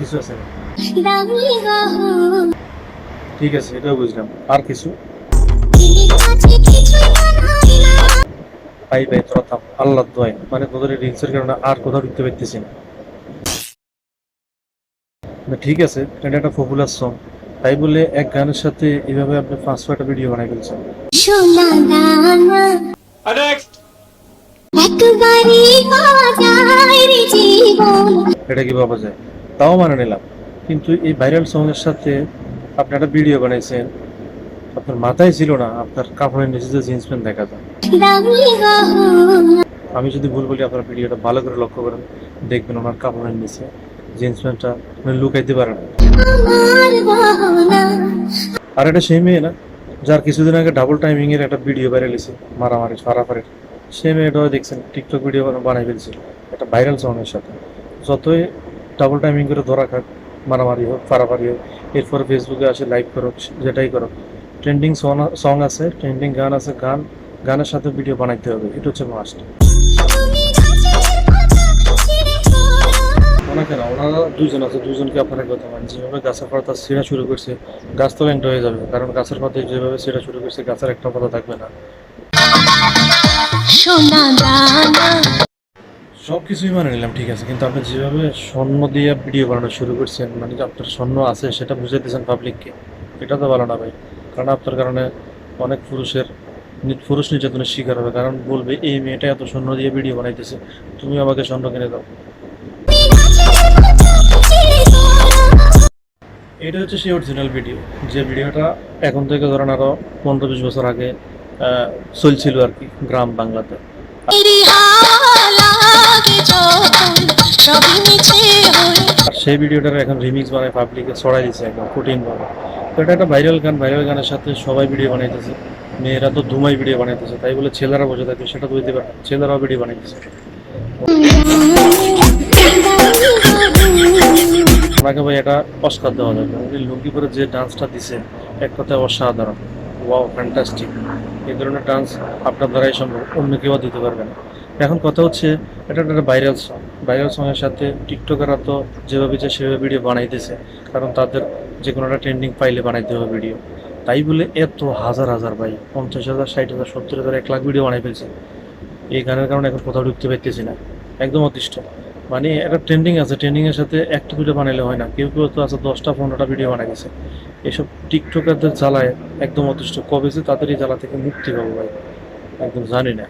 কিছু আছে? ঠিক আছে এটাও বুঝলাম। আর কিছু? ভাই ভাই তোরা থাম আল্লাহ দোয়াই মানে তোদের রিলসের কারণে আর কোথাও ঢুকতে পারতেছি না। ঠিক আছে এটা একটা পপুলার সং তাই বলে এক গানের সাথে এইভাবে আপনি পাঁচ ছয়টা ভিডিও বানাই ফেলছেন। একবারই এটা কি ভাবা যায় তাও মানে নিলাম। কিন্তু এই ভাইরাল সং এর সাথে আপনি একটা ভিডিও বানাইছেন, আপনার মাথায় ছিল না, আপনার কাপড়ের নিচে যে জিন্স প্যান্ট দেখা যায়। আমি যদি ভুল বলি, আপনার ভিডিওটা ভালো করে লক্ষ্য করেন, দেখবেন ওনার কাপড়ের নিচে জিন্স প্যান্টটা উনি লুকাইতে আমার গহনা আর এটা সেই মেয়ে না, যার কিছুদিন আগে ডাবল টাইমিং এর একটা ভিডিও বাইরে এসেছে মারামারি ফারাফারির সেই মেয়েটাও দেখছেন টিকটক ভিডিও বানাই ফেলছে, একটা ভাইরাল সঙ্গের সাথে। যতই ডাবল টাইমিং করে ধরা খাক, মারামারি হোক ফারাফারি হোক, এরপর ফেসবুকে আসে লাইভ করো, যেটাই করো। ট্রেন্ডিং সং আছে ট্রেন্ডিং গান আছে, গান, গানের সাথে ভিডিও বানাইতে হবে, এটা হচ্ছে মাস্ট ওনাকে না ওনারা দুজন আছে দুজনকে আপনারা কথা মানে যেভাবে গাছের পাতা ছিঁড়া শুরু করছে, গাছ তো ল্যাংটা হয়ে যাবে, কারণ গাছের পাতা যেভাবে ছিঁড়া শুরু করছে, গাছের একটা পাতা থাকবে না। সোনা দানা সব কিছুই মানে নিলাম, ঠিক আছে। কিন্তু আপনি যেভাবে স্বর্ণ দিয়ে ভিডিও বানানো শুরু করছেন মানে যে আপনার স্বর্ণ আছে, সেটা বুঝে দিয়েছেন পাবলিককে এটা তো ভালো না ভাই। কারণ আপনার কারণে অনেক পুরুষের পুরুষ নির্যাতনের শিকার হবে। কারণ বলবে, এই মেয়েটা এত স্বর্ণ দিয়ে ভিডিও বানাইতেছে, তুমি আমাকে স্বর্ণ কিনে দাও। এটা হচ্ছে সেই অরিজিনাল ভিডিও যে ভিডিওটা এখন থেকে ধরেন আরও পনেরো বিশ বছর আগে চলছিল আর কি, গ্রাম বাংলাতে। সেই ভিডিওটার এখন রিমিক্স বানায় পাবলিকে ছড়াই দিচ্ছে একদম, কঠিন তো এটা একটা ভাইরাল গান ভাইরাল গানের সাথে সবাই ভিডিও বানাইতেছে। মেয়েরা তো ধুমাই ভিডিও বানাইতেছে, তাই বলে ছেলেরা বসে থাকে সেটা তো হইতে পারে ছেলেরাও ভিডিও বানাইতেছে। ওনাকে ভাই এটা অস্কার দেওয়া যাবে। লুঙ্গি পরে যে ডান্সটা দিছে, এক কথায় অসাধারণ। ওয়াও ফ্যান্টাস্টিক এই ধরনের ডান্স আপনার দ্বারাই সম্ভব, অন্য কেউ দিতে পারবে না। এখন কথা হচ্ছে, এটা একটা ভাইরাল সং ভাইরাল সঙ্গের সাথে টিকটকাররা তো যেভাবে যে সেভাবে ভিডিও বানাইতেছে, কারণ তাদের যে কোনো একটা ট্রেন্ডিং পাইলে বানাইতে হবে ভিডিও তাই বলে এত হাজার হাজার ভাই, পঞ্চাশ হাজার, ষাট হাজার, সত্তর হাজার, এক লাখ ভিডিও বানাই ফেলছে। এই গানের কারণে এখন কোথাও ঢুকতে পারতেছি না। একদম অতিষ্ঠ মানে একটা ট্রেন্ডিং আছে ট্রেন্ডিংয়ের সাথে একটা ভিডিও বানাইলে হয় না। কেউ কেউ তো আছে দশটা, পনেরোটা ভিডিও বানাই গেছে এসব টিকটকারদের জ্বালায় একদম অতিষ্ঠ। কবে যে তাদের এই জ্বালা থেকে মুক্তি পাবো ভাই, একদম জানি না।